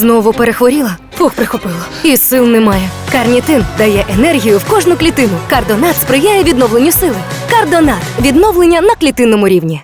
Знову перехворіла? Фух, прихопило. І сил немає. Карнітин дає енергію в кожну клітину. Кардонат сприяє відновленню сили. Кардонат відновлення на клітинному рівні.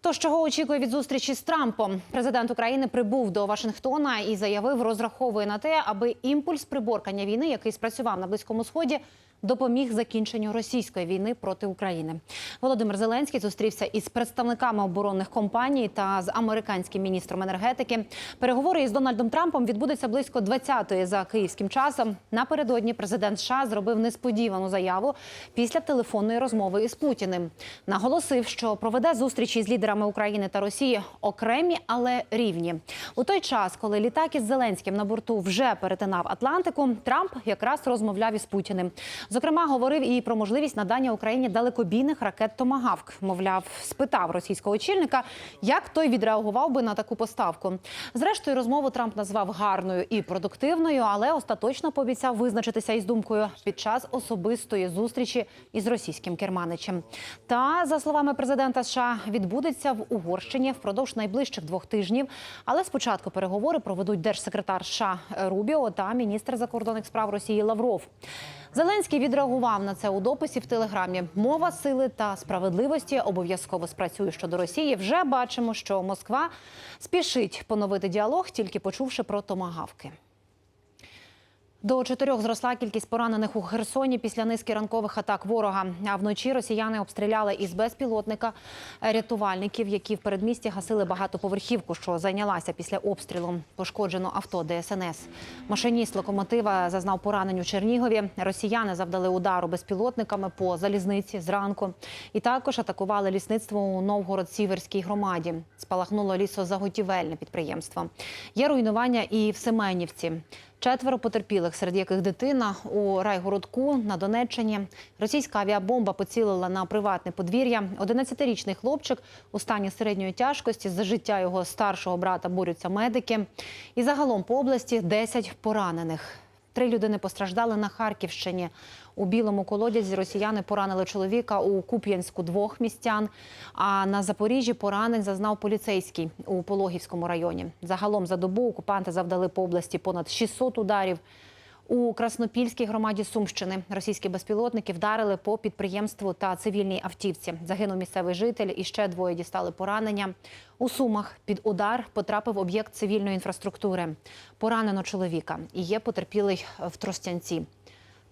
Тож чого очікує від зустрічі з Трампом? Президент України прибув до Вашингтона і заявив, розраховує на те, аби імпульс приборкання війни, який спрацював на близькому сході, допоміг закінченню російської війни проти України. Володимир Зеленський зустрівся із представниками оборонних компаній та з американським міністром енергетики. Переговори із Дональдом Трампом відбудуться близько 20-ї за київським часом. Напередодні президент США зробив несподівану заяву після телефонної розмови із Путіним. Наголосив, що проведе зустрічі з лідерами України та Росії окремі, але рівні. У той час, коли літак із Зеленським на борту вже перетинав Атлантику, Трамп якраз розмовляв із Путіним. Зокрема, говорив і про можливість надання Україні далекобійних ракет Томагавк. Мовляв, спитав російського очільника, як той відреагував би на таку поставку. Зрештою, розмову Трамп назвав гарною і продуктивною, але остаточно пообіцяв визначитися із думкою під час особистої зустрічі із російським керманичем. Та за словами президента США, відбудеться в Угорщині впродовж найближчих двох тижнів. Але спочатку переговори проведуть держсекретар США Рубіо та міністр закордонних справ Росії Лавров. Зеленський відреагував на це у дописі в телеграмі. Мова сили та справедливості обов'язково спрацює щодо Росії. Вже бачимо, що Москва спішить поновити діалог, тільки почувши про томагавки. До чотирьох зросла кількість поранених у Херсоні після низки ранкових атак ворога. А вночі росіяни обстріляли із безпілотника рятувальників, які в передмісті гасили багатоповерхівку, що зайнялася після обстрілу. Пошкоджено авто ДСНС. Машиніст локомотива зазнав поранень у Чернігові. Росіяни завдали удару безпілотниками по залізниці зранку. І також атакували лісництво у Новгород-Сіверській громаді. Спалахнуло лісозаготівельне підприємство. Є руйнування і в Семенівці. Четверо потерпілих, серед яких дитина у райгородку на Донеччині. Російська авіабомба поцілила на приватне подвір'я. 11-річний хлопчик у стані середньої тяжкості. За життя його старшого брата борються медики. І загалом по області 10 поранених. Три людини постраждали на Харківщині. У білому колодязі росіяни поранили чоловіка у Куп'янську двох містян. А на Запоріжжі поранень зазнав поліцейський у Пологівському районі. Загалом за добу окупанти завдали по області понад 600 ударів. У Краснопільській громаді Сумщини російські безпілотники вдарили по підприємству та цивільній автівці. Загинув місцевий житель і ще двоє дістали поранення. У Сумах під удар потрапив об'єкт цивільної інфраструктури. Поранено чоловіка і є потерпілий в Тростянці.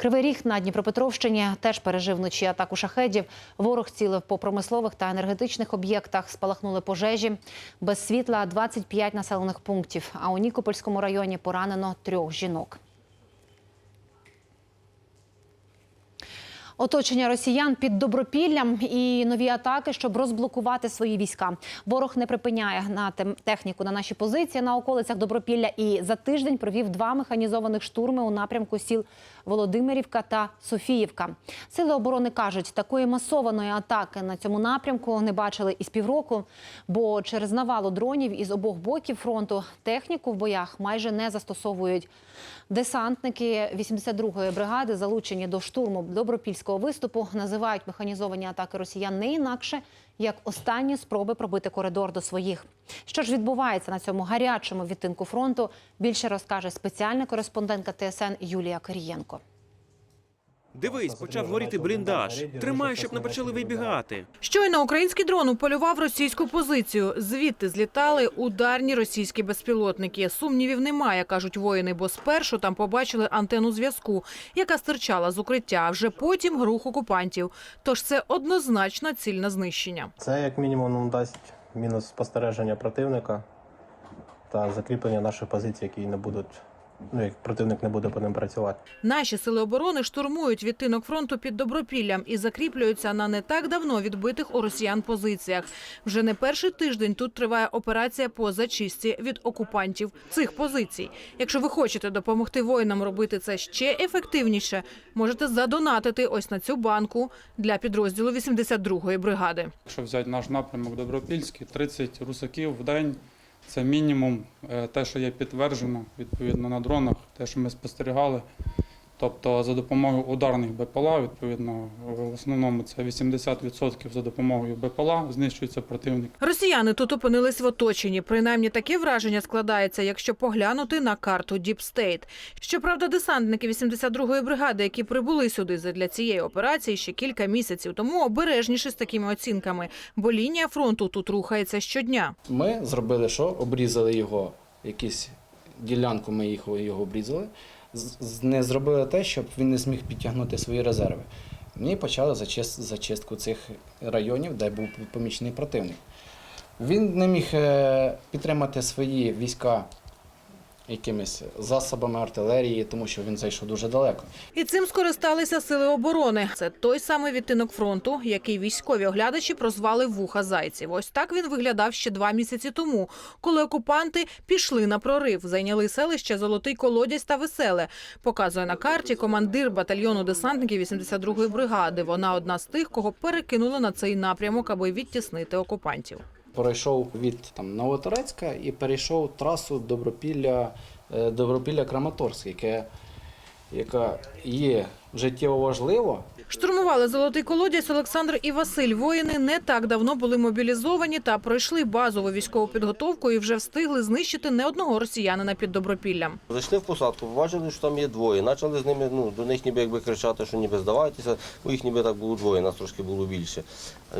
Кривий ріг на Дніпропетровщині теж пережив вночі атаку шахедів. Ворог цілив по промислових та енергетичних об'єктах. Спалахнули пожежі. Без світла 25 населених пунктів. А у Нікопольському районі поранено трьох жінок. Оточення росіян під добропіллям і нові атаки, щоб розблокувати свої війська. Ворог не припиняє гнати техніку на наші позиції на околицях Добропілля і за тиждень провів два механізованих штурми у напрямку сіл Володимирівка та Софіївка. Сили оборони кажуть, такої масованої атаки на цьому напрямку не бачили із півроку, бо через навалу дронів із обох боків фронту техніку в боях майже не застосовують. Десантники 82-ї бригади, залучені до штурму добропільського виступу, називають механізовані атаки росіян не інакше як останні спроби пробити коридор до своїх. Що ж відбувається на цьому гарячому відтинку фронту? Більше розкаже спеціальна кореспондентка ТСН Юлія Корієнко. Дивись, почав горіти бліндаж. Тримай, щоб не почали вибігати. Щойно український дрон уполював російську позицію. Звідти злітали ударні російські безпілотники. Сумнівів немає, кажуть воїни, бо спершу там побачили антенну зв'язку, яка стирчала з укриття, а вже потім рух окупантів. Тож це однозначно ціль на знищення. Це як мінімум нам дасть мінус спостереження противника та закріплення наших позицій, які не будуть, ну як противник не буде по ним працювати. Наші сили оборони штурмують відтинок фронту під Добропіллям і закріплюються на не так давно відбитих у росіян позиціях. Вже не перший тиждень тут триває операція по зачистці від окупантів цих позицій. Якщо ви хочете допомогти воїнам робити це ще ефективніше, можете задонатити ось на цю банку для підрозділу 82-ї бригади. Якщо взяти наш напрямок Добропільський, 30 русаків в день це мінімум. Е, Те, що є підтверджено відповідно на дронах, те, що ми спостерігали. Тобто за допомогою ударних БПЛА, відповідно, в основному це 80% за допомогою БПЛА знищується противник. Росіяни тут опинились в оточенні. Принаймні таке враження складається, якщо поглянути на карту Deep State. Щоправда, десантники 82-ї бригади, які прибули сюди для цієї операції ще кілька місяців тому, обережніші з такими оцінками, бо лінія фронту тут рухається щодня. Ми зробили що? Обрізали його, якісь ділянку ми їх, його обрізали. Не зробили те, щоб він не зміг підтягнути свої резерви. Ми почали зачис- зачистку цих районів, де був помічний противник. Він не міг е, підтримати свої війська якимись засобами артилерії, тому що він зайшов дуже далеко. І цим скористалися сили оборони. Це той самий відтинок фронту, який військові оглядачі прозвали вуха зайців. Ось так він виглядав ще два місяці тому, коли окупанти пішли на прорив, зайняли селище Золотий Колодязь та Веселе. Показує на карті командир батальйону десантників 82-ї бригади. Вона одна з тих, кого перекинули на цей напрямок, аби відтіснити окупантів. Пройшов від там, Новоторецька і перейшов трасу Добропілля, е, Добропілля Краматорськ, яке, яка є життєво важливо. Штурмували золотий колодязь Олександр і Василь. Воїни не так давно були мобілізовані та пройшли базову військову підготовку і вже встигли знищити не одного росіянина під Добропіллям. Зайшли в посадку, побачили, що там є двоє. Почали з ними, ну, до них ніби якби кричати, що ніби здавайтеся, бо їх ніби так було двоє, нас трошки було більше.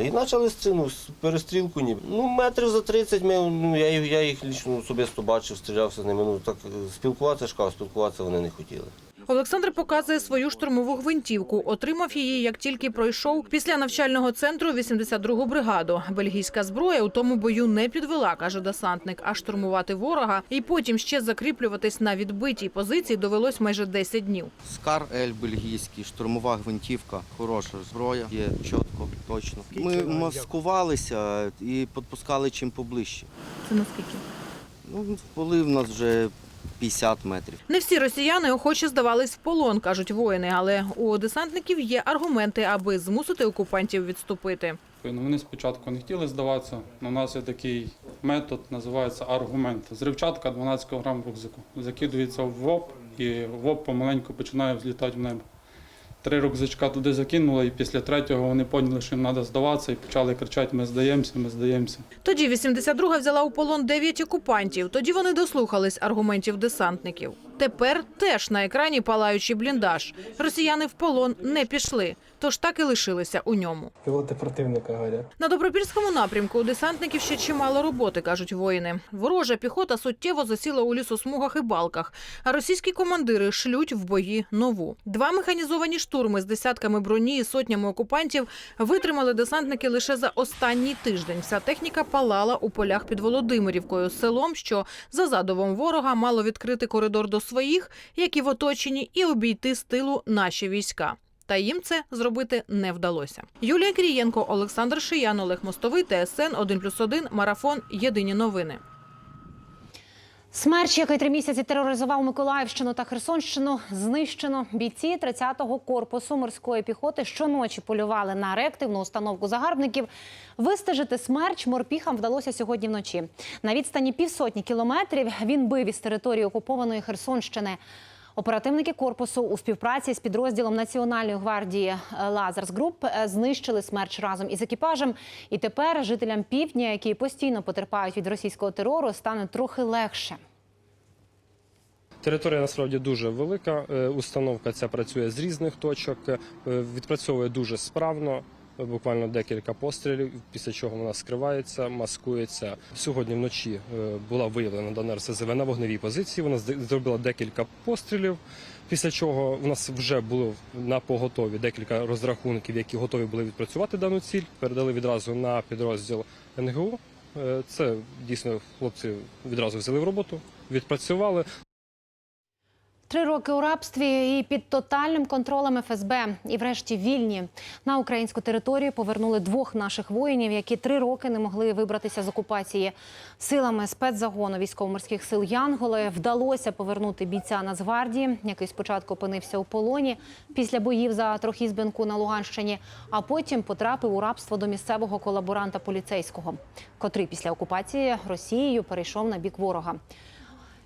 І почали з цим, ну, з перестрілку ніби. Ну, метрів за 30 ми, ну, я, їх- я їх лічно особисто бачив, стрілявся з ними. Ну, так е, спілкуватися ж кажу, спілкуватися вони не хотіли. Олександр показує свою штурмову гвинтівку. Отримав її, як тільки пройшов після навчального центру 82-гу бригаду. Бельгійська зброя у тому бою не підвела, каже десантник. А штурмувати ворога і потім ще закріплюватись на відбитій позиції довелось майже 10 днів. Скар Ель бельгійський, штурмова гвинтівка, хороша зброя, є чітко, точно. Ми маскувалися і підпускали чим поближче. Це наскільки? Ну, були в нас вже 50 метрів. Не всі росіяни охоче здавались в полон, кажуть воїни, але у десантників є аргументи, аби змусити окупантів відступити. Вони спочатку не хотіли здаватися. але У нас є такий метод, називається аргумент. Зривчатка 12 кг в рюкзаку. Закидується в ВОП, і ВОП помаленьку починає взлітати в небо. Три рюкзачка туди закинула, і після третього вони поняли, що їм треба здаватися, і почали кричати: Ми здаємося, ми здаємося. Тоді 82-га взяла у полон дев'ять окупантів. Тоді вони дослухались аргументів десантників. Тепер теж на екрані палаючий бліндаж. Росіяни в полон не пішли, тож так і лишилися у ньому. Пілоти противника горять. На добропільському напрямку у десантників ще чимало роботи, кажуть воїни. Ворожа піхота суттєво засіла у лісосмугах і балках, а російські командири шлють в бої нову. Два механізовані штурми з десятками броні і сотнями окупантів витримали десантники лише за останній тиждень. Вся техніка палала у полях під Володимирівкою, селом, що за задовом ворога мало відкрити коридор до своїх, які в оточенні, і обійти з тилу наші війська. Та їм це зробити не вдалося. Юлія Крієнко, Олександр Шиян, Олег Мостовий, ТСН 1+,1, Марафон. Єдині новини. Смерч, який три місяці тероризував Миколаївщину та Херсонщину, знищено. Бійці 30-го корпусу морської піхоти щоночі полювали на реактивну установку загарбників. Вистежити смерч морпіхам вдалося сьогодні вночі. На відстані півсотні кілометрів він бив із території окупованої Херсонщини. Оперативники корпусу у співпраці з підрозділом Національної гвардії е, Лазерс Груп е, знищили смерч разом із екіпажем. І тепер жителям півдня, які постійно потерпають від російського терору, стане трохи легше. Територія насправді дуже велика. Е, Установка ця працює з різних точок, відпрацьовує дуже справно. Е, Буквально декілька пострілів, після чого вона скривається, маскується. Сьогодні вночі е, була виявлена дана РСЗВ на вогневій позиції. Вона зробила декілька пострілів. Після чого в нас вже було на поготові декілька розрахунків, які готові були відпрацювати дану ціль. Передали відразу на підрозділ НГУ. Е, Це дійсно хлопці відразу взяли в роботу, відпрацювали. Три роки у рабстві і під тотальним контролем ФСБ. І врешті вільні на українську територію повернули двох наших воїнів, які три роки не могли вибратися з окупації. Силами спецзагону військово-морських сил Янголи вдалося повернути бійця Нацгвардії, який спочатку опинився у полоні після боїв за Трохізбинку на Луганщині, а потім потрапив у рабство до місцевого колаборанта поліцейського, котрий після окупації Росією перейшов на бік ворога.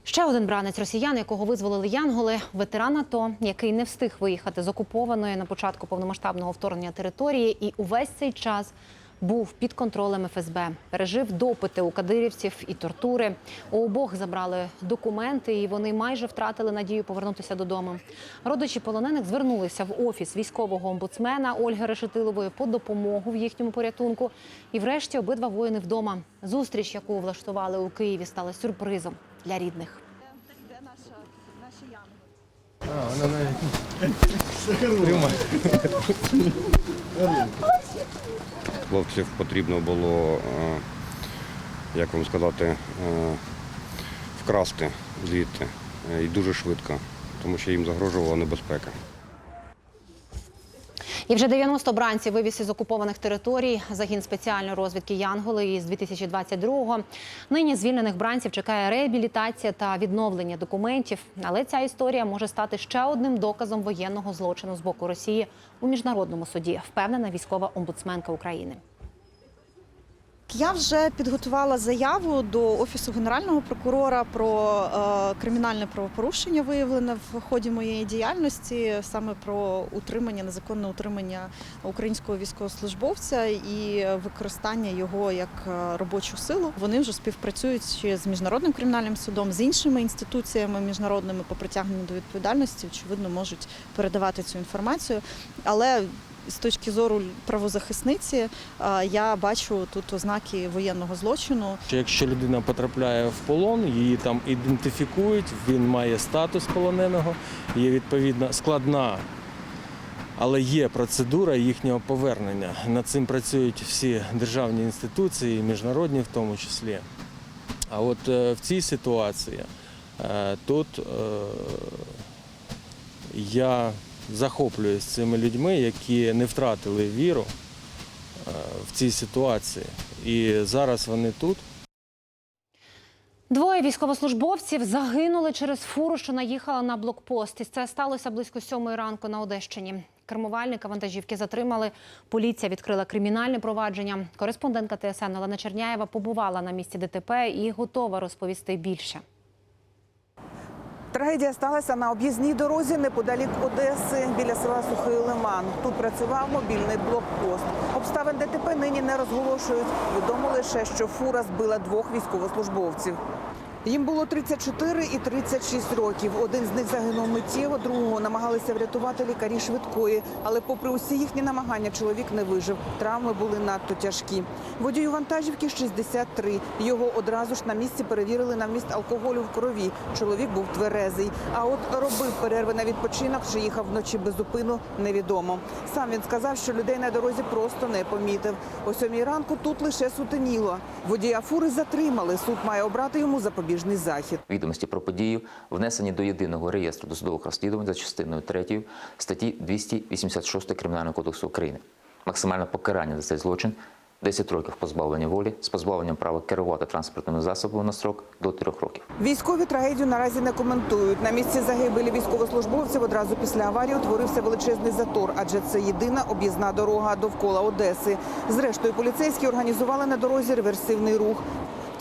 Ще один бранець росіян, якого визволили янголи, ветеран АТО, який не встиг виїхати з окупованої на початку повномасштабного вторгнення території, і увесь цей час був під контролем ФСБ. Пережив допити у кадирівців і тортури. У обох забрали документи, і вони майже втратили надію повернутися додому. Родичі полонених звернулися в офіс військового омбудсмена Ольги Решетилової по допомогу в їхньому порятунку. І врешті обидва воїни вдома. Зустріч, яку влаштували у Києві, стала сюрпризом для рідних. Хлопців потрібно було, е, як вам сказати, е, вкрасти звідти е, і дуже швидко, тому що їм загрожувала небезпека. І вже 90 бранців вивіз із окупованих територій загін спеціальної розвідки Янголи із 2022-го. Нині звільнених бранців чекає реабілітація та відновлення документів. Але ця історія може стати ще одним доказом воєнного злочину з боку Росії у міжнародному суді, впевнена військова омбудсменка України. Я вже підготувала заяву до офісу генерального прокурора про е, кримінальне правопорушення, виявлене в ході моєї діяльності, саме про утримання, незаконне утримання українського військовослужбовця і використання його як е, робочу силу. Вони вже співпрацюють з міжнародним кримінальним судом, з іншими інституціями міжнародними по притягненню до відповідальності. Очевидно, можуть передавати цю інформацію, але з точки зору правозахисниці е, я бачу тут ознаки воєнного злочину. Якщо людина потрапляє в полон, її там ідентифікують, він має статус полоненого, є відповідна складна, але є процедура їхнього повернення. Над цим працюють всі державні інституції, міжнародні в тому числі. А от е, в цій ситуації е, тут я захоплююсь цими людьми, які не втратили віру е, в цій ситуації. І зараз вони тут. Двоє військовослужбовців загинули через фуру, що наїхала на блокпост. І це сталося близько сьомої ранку на Одещині. Кермувальника вантажівки затримали. Поліція відкрила кримінальне провадження. Кореспондентка ТСН Олена Черняєва побувала на місці ДТП і готова розповісти більше. Трагедія сталася на об'їзній дорозі неподалік Одеси біля села Сухий Лиман. Тут працював мобільний блокпост. Обставин ДТП нині не розголошують. Відомо лише, що фура збила двох військовослужбовців. Їм було 34 і 36 років. Один з них загинув миттєво, другого намагалися врятувати лікарі швидкої. Але попри усі їхні намагання, чоловік не вижив. Травми були надто тяжкі. Водію вантажівки 63. Його одразу ж на місці перевірили на вміст алкоголю в крові. Чоловік був тверезий. А от робив перерви на відпочинок чи їхав вночі без зупину, невідомо. Сам він сказав, що людей на дорозі просто не помітив. О сьомій ранку тут лише сутеніло. Водія фури затримали. Суд має обрати йому запобіжний захід. Відомості про подію внесені до єдиного реєстру досудових розслідувань за частиною 3 статті 286 Кримінального кодексу України. Максимальне покарання за цей злочин 10 років позбавлення волі з позбавленням права керувати транспортними засобами на строк до 3 років. Військові трагедію наразі не коментують. На місці загибелі військовослужбовців одразу після аварії утворився величезний затор, адже це єдина об'їзна дорога довкола Одеси. Зрештою, поліцейські організували на дорозі реверсивний рух.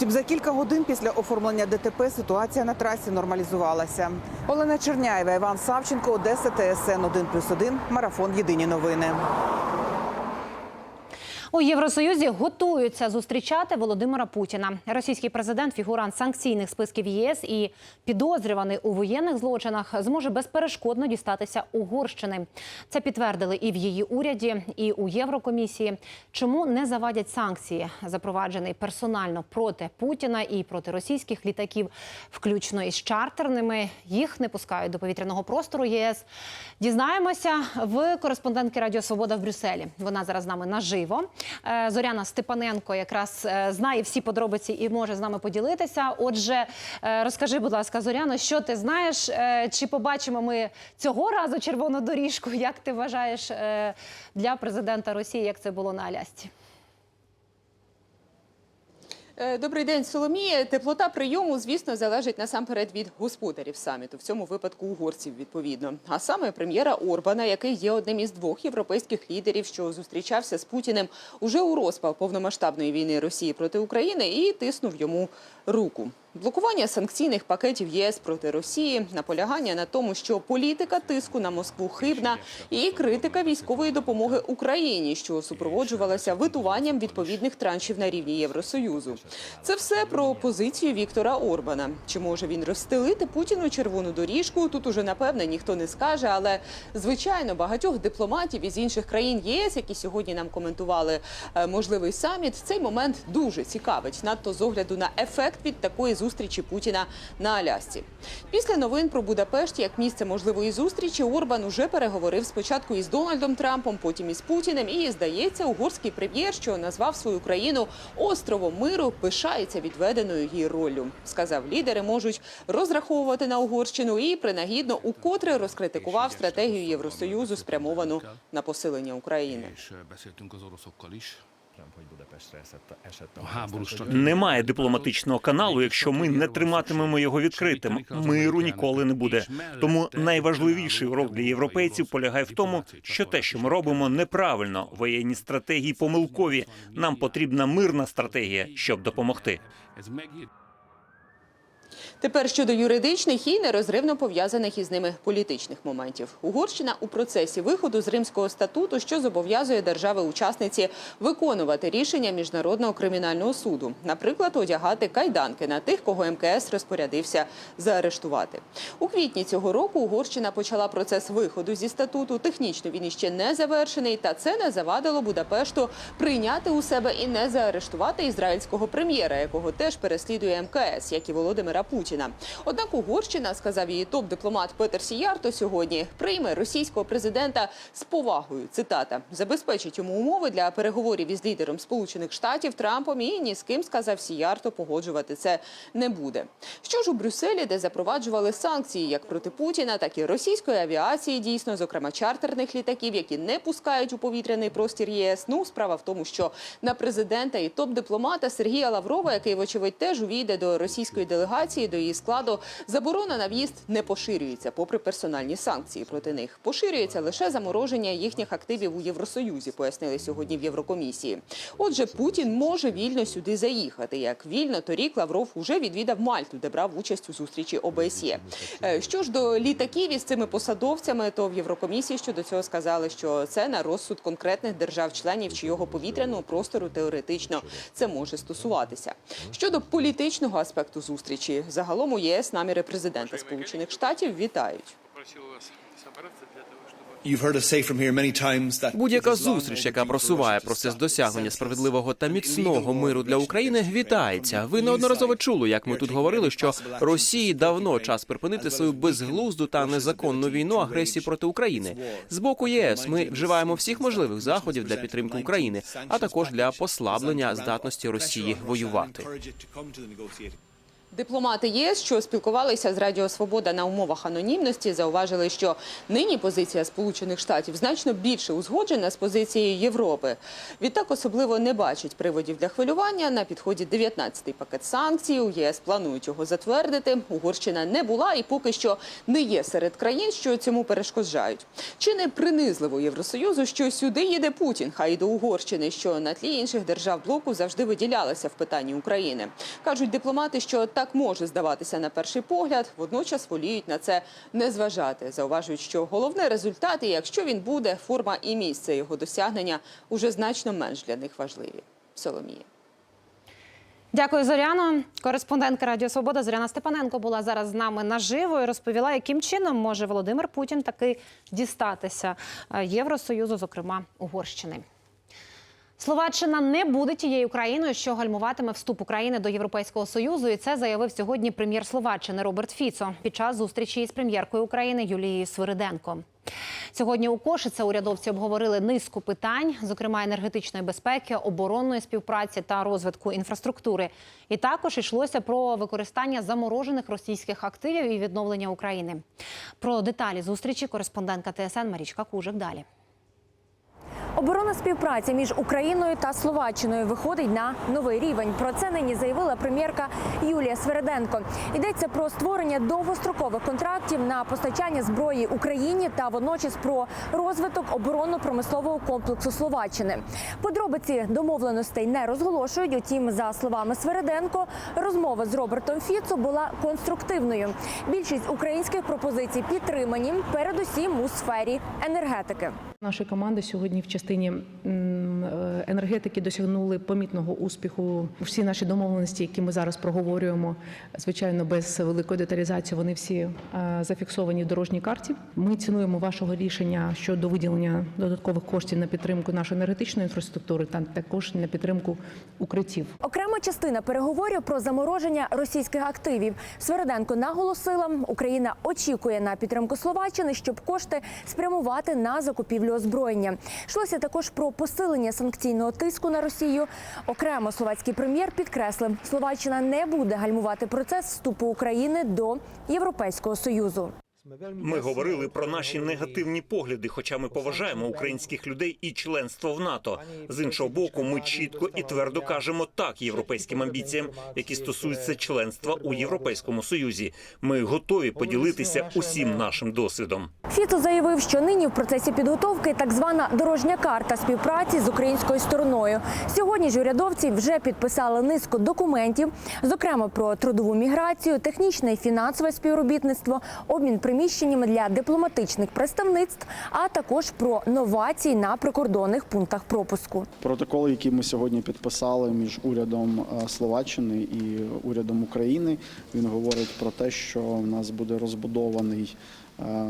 Втім, за кілька годин після оформлення ДТП ситуація на трасі нормалізувалася. Олена Черняєва, Іван Савченко, Одеса, ТСН 1+,1, Марафон. Єдині новини. У Євросоюзі готуються зустрічати Володимира Путіна. Російський президент, фігурант санкційних списків ЄС і підозрюваний у воєнних злочинах, зможе безперешкодно дістатися Угорщини. Це підтвердили і в її уряді, і у Єврокомісії. Чому не завадять санкції, запроваджений персонально проти Путіна і проти російських літаків, включно із чартерними. Їх не пускають до повітряного простору ЄС. Дізнаємося в кореспондентки Радіо Свобода в Брюсселі. Вона зараз з нами наживо. Е, Зоряна Степаненко якраз е, знає всі подробиці і може з нами поділитися. Отже, е, розкажи, будь ласка, Зоряно, що ти знаєш? Чи побачимо ми цього разу червону доріжку? Як ти вважаєш для президента Росії, як це було на Алясці? Е, Добрий день, Соломія. Теплота прийому, звісно, залежить насамперед від господарів саміту, в цьому випадку угорців, відповідно. А саме прем'єра Орбана, який є одним із двох європейських лідерів, що зустрічався з Путіним уже у розпал повномасштабної війни Росії проти України і тиснув йому руку. Блокування санкційних пакетів ЄС проти Росії, наполягання на тому, що політика тиску на Москву хибна, і критика військової допомоги Україні, що супроводжувалася витуванням відповідних траншів на рівні Євросоюзу. Це все про позицію Віктора Орбана. Чи може він розстелити Путіну червону доріжку? Тут уже напевне ніхто не скаже, але звичайно багатьох дипломатів із інших країн ЄС, які сьогодні нам коментували е, можливий саміт, цей момент дуже цікавить, надто з огляду на ефект від такої зустрічі Путіна на Алясці. Після новин про Будапешт як місце можливої зустрічі Орбан уже переговорив спочатку із Дональдом Трампом, потім із Путіним. І здається, угорський прем'єр, що назвав свою країну островом миру, пишається відведеною їй роллю. Сказав, лідери можуть розраховувати на Угорщину і принагідно укотре розкритикував стратегію Євросоюзу, спрямовану на посилення України. Немає дипломатичного каналу, якщо ми не триматимемо його відкритим. Миру ніколи не буде. Тому найважливіший урок для європейців полягає в тому, що те, що ми робимо, неправильно. Воєнні стратегії помилкові. Нам потрібна мирна стратегія, щоб допомогти. Тепер щодо юридичних і нерозривно пов'язаних із ними політичних моментів. Угорщина у процесі виходу з Римського статуту, що зобов'язує держави-учасниці виконувати рішення міжнародного кримінального суду, наприклад, одягати кайданки на тих, кого МКС розпорядився заарештувати. У квітні цього року Угорщина почала процес виходу зі статуту. Технічно він іще не завершений, та це не завадило Будапешту прийняти у себе і не заарештувати ізраїльського прем'єра, якого теж переслідує МКС, як і Володимира Путіна. Однак Угорщина, сказав її топ-дипломат Петер Сіярто, сьогодні прийме російського президента з повагою. Цитата забезпечить йому умови для переговорів із лідером Сполучених Штатів Трампом і ні з ким сказав Сіярто, погоджувати це не буде. Що ж у Брюсселі, де запроваджували санкції як проти Путіна, так і російської авіації, дійсно, зокрема чартерних літаків, які не пускають у повітряний простір ЄС. Ну справа в тому, що на президента і топ-дипломата Сергія Лаврова, який вочевидь теж увійде до російської делегації, до її складу, заборона на в'їзд не поширюється, попри персональні санкції проти них. Поширюється лише замороження їхніх активів у Євросоюзі, пояснили сьогодні в Єврокомісії. Отже, Путін може вільно сюди заїхати. Як вільно торік Лавров уже відвідав Мальту, де брав участь у зустрічі ОБСЄ. Е, Що ж до літаків із цими посадовцями, то в Єврокомісії щодо цього сказали, що це на розсуд конкретних держав-членів, чийого повітряного простору теоретично це може стосуватися. Щодо політичного аспекту зустрічі, загалом у ЄС наміри президента Сполучених Штатів вітають. Будь-яка зустріч, яка просуває процес досягнення справедливого та міцного миру для України, вітається. Ви неодноразово чули, як ми тут говорили, що Росії давно час припинити свою безглузду та незаконну війну агресії проти України. З боку ЄС ми вживаємо всіх можливих заходів для підтримки України, а також для послаблення здатності Росії воювати. Дипломати ЄС, що спілкувалися з Радіо Свобода на умовах анонімності, зауважили, що нині позиція Сполучених Штатів значно більше узгоджена з позицією Європи. Відтак особливо не бачать приводів для хвилювання. На підході 19-й пакет санкцій. У ЄС планують його затвердити. Угорщина не була і поки що не є серед країн, що цьому перешкоджають. Чи не принизливо Євросоюзу, що сюди їде Путін, хай і до Угорщини, що на тлі інших держав блоку завжди виділялася в питанні України. кажуть дипломати, що так може здаватися на перший погляд, водночас воліють на це не зважати. Зауважують, що головне результат, і якщо він буде, форма і місце його досягнення уже значно менш для них важливі. Соломія. Дякую, Зоряно. Кореспондентка Радіо Свобода Зоряна Степаненко була зараз з нами наживо і розповіла, яким чином може Володимир Путін таки дістатися е, Євросоюзу, зокрема Угорщини. Словаччина не буде тією країною, що гальмуватиме вступ України до Європейського союзу, і це заявив сьогодні прем'єр Словаччини Роберт Фіцо під час зустрічі із прем'єркою України Юлією Свириденко. Сьогодні у Кошице урядовці обговорили низку питань, зокрема енергетичної безпеки, оборонної співпраці та розвитку інфраструктури. І також йшлося про використання заморожених російських активів і відновлення України. Про деталі зустрічі кореспондентка ТСН Марічка Кужик далі. Оборонна співпраця між Україною та Словаччиною виходить на новий рівень. Про це нині заявила прем'єрка Юлія Свереденко. Йдеться про створення довгострокових контрактів на постачання зброї Україні та водночас про розвиток оборонно-промислового комплексу Словаччини. Подробиці домовленостей не розголошують. Утім, за словами Свереденко, розмова з Робертом Фіцо була конструктивною. Більшість українських пропозицій підтримані, передусім у сфері енергетики. Наші команди сьогодні в частині енергетики досягнули помітного успіху. Всі наші домовленості, які ми зараз проговорюємо, звичайно, без великої деталізації, вони всі е, зафіксовані в дорожній карті. Ми цінуємо вашого рішення щодо виділення додаткових коштів на підтримку нашої енергетичної інфраструктури та також на підтримку укриттів. Окрема частина переговорів про замороження російських активів. Свериденко наголосила, Україна очікує на підтримку Словаччини, щоб кошти спрямувати на закупівлю озброєння. Йшлося також про посилення санкційного тиску на Росію. Окремо словацький прем'єр підкреслив, Словаччина не буде гальмувати процес вступу України до Європейського союзу. Ми говорили про наші негативні погляди, хоча ми поважаємо українських людей і членство в НАТО. З іншого боку, ми чітко і твердо кажемо так європейським амбіціям, які стосуються членства у Європейському Союзі. Ми готові поділитися усім нашим досвідом. Фіцо заявив, що нині в процесі підготовки так звана дорожня карта співпраці з українською стороною. Сьогодні ж урядовці вже підписали низку документів, зокрема про трудову міграцію, технічне і фінансове співробітництво, обмін приміщеннями для дипломатичних представництв, а також про новації на прикордонних пунктах пропуску. Протокол, який ми сьогодні підписали між урядом е, Словаччини і урядом України, він говорить про те, що в нас буде розбудований е,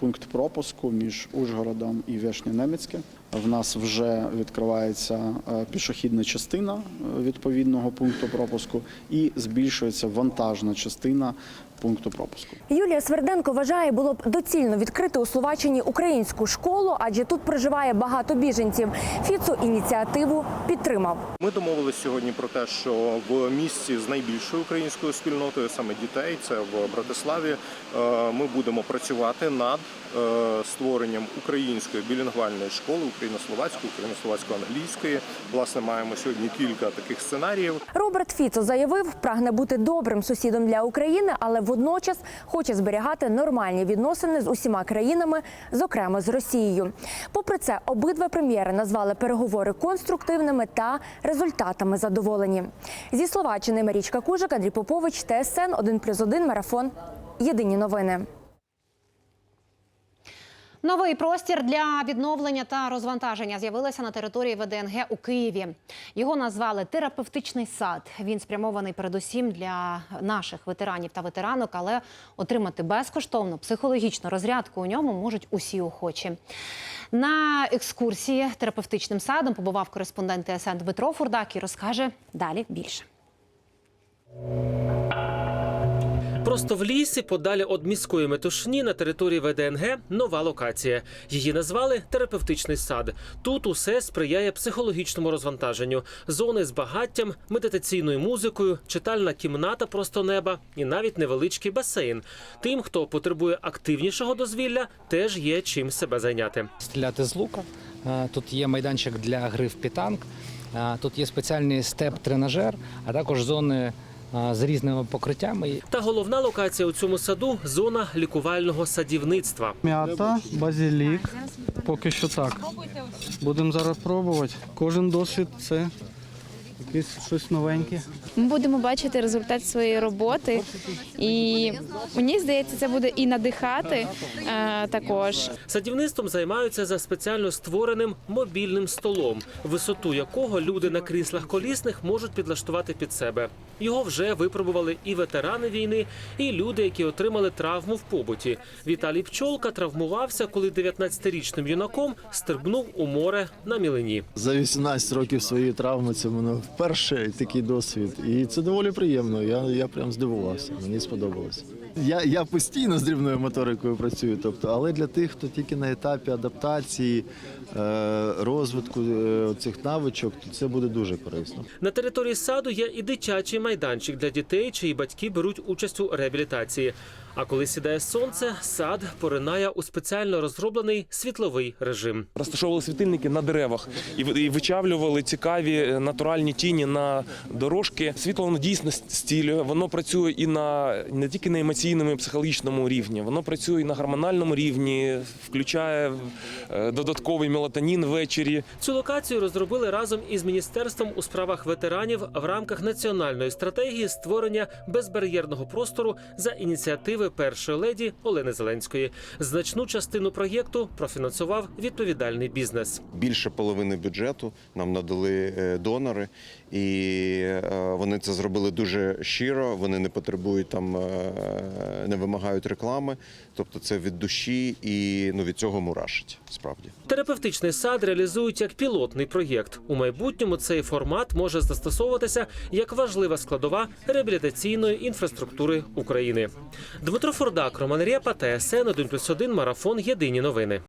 пункт пропуску між Ужгородом і Вешнє-Немецьке. В нас вже відкривається е, пішохідна частина е, відповідного пункту пропуску і збільшується вантажна частина пункту пропуску. Юлія Сверденко вважає, було б доцільно відкрити у Словаччині українську школу, адже тут проживає багато біженців. Фіцо ініціативу підтримав. Ми домовились сьогодні про те, що в місті з найбільшою українською спільнотою, саме дітей, це в Братиславі, е, ми будемо працювати над створенням української білінгвальної школи, україно-словацької, україно-словацько-англійської. Власне, маємо сьогодні кілька таких сценаріїв. Роберт Фіцо заявив, прагне бути добрим сусідом для України, але водночас хоче зберігати нормальні відносини з усіма країнами, зокрема з Росією. Попри це, обидва прем'єри назвали переговори конструктивними та результатами задоволені. Зі Словаччини Марічка Кужик, Андрій Попович, ТСН 1+,1, Марафон. Єдині новини. Новий простір для відновлення та розвантаження з'явилися на території ВДНГ у Києві. Його назвали терапевтичний сад. Він спрямований передусім для наших ветеранів та ветеранок, але отримати безкоштовну психологічну розрядку у ньому можуть усі охочі. На екскурсії терапевтичним садом побував кореспондент ТСН Дмитро Фурдак і розкаже далі більше. Просто в лісі, подалі від міської метушні на території ВДНГ нова локація. Її назвали терапевтичний сад. Тут усе сприяє психологічному розвантаженню, зони з багаттям, медитаційною музикою, читальна кімната просто неба і навіть невеличкий басейн. Тим, хто потребує активнішого дозвілля, теж є чим себе зайняти. стріляти з лука. Е, Тут є майданчик для гри в пітанк. Е, Тут є спеціальний степ-тренажер, а також зони з різними покриттями. Та головна локація у цьому саду зона лікувального садівництва. М'ята, базилік. Поки що так. Будемо зараз пробувати. Кожен досвід це якесь щось новеньке. Ми будемо бачити результат своєї роботи, і мені здається, це буде і надихати е, також. Садівництвом займаються за спеціально створеним мобільним столом, висоту якого люди на кріслах колісних можуть підлаштувати під себе. Його вже випробували і ветерани війни, і люди, які отримали травму в побуті. Віталій Пчолка травмувався, коли 19-річним юнаком стрибнув у море на мілині. За 18 років своєї травми це в мене вперше такий досвід. І це доволі приємно. Я, я прям здивувався. Мені сподобалось. Я, я постійно з дрібною моторикою працюю, тобто, але для тих, хто тільки на етапі адаптації, е, розвитку е, цих навичок, то це буде дуже корисно. На території саду є і дитячий майданчик для дітей, чиї батьки беруть участь у реабілітації. А коли сідає сонце, сад поринає у спеціально розроблений світловий режим. Розташовували світильники на деревах і ви- вичавлювали цікаві е, натуральні тіні на дорожки. Світло воно дійсно стілює. Воно працює і на не тільки на емоційному і психологічному рівні, воно працює і на гормональному рівні, включає е, додатковий мелатонін ввечері. Цю локацію розробили разом із міністерством у справах ветеранів в рамках національної стратегії створення безбар'єрного простору за ініціативи першої леді Олени Зеленської. Значну частину проєкту профінансував відповідальний бізнес. Більше половини бюджету нам надали е, донори, і е, вони це зробили дуже щиро. Вони не потребують там, е, не вимагають реклами. Тобто це від душі і ну від цього мурашить справді. Терапевтичний сад реалізують як пілотний проєкт. У майбутньому цей формат може застосовуватися як важлива складова реабілітаційної інфраструктури України. Дмитро Фурдак, Роман Рєпа, ТСН 1+,1, Марафон. Єдині новини.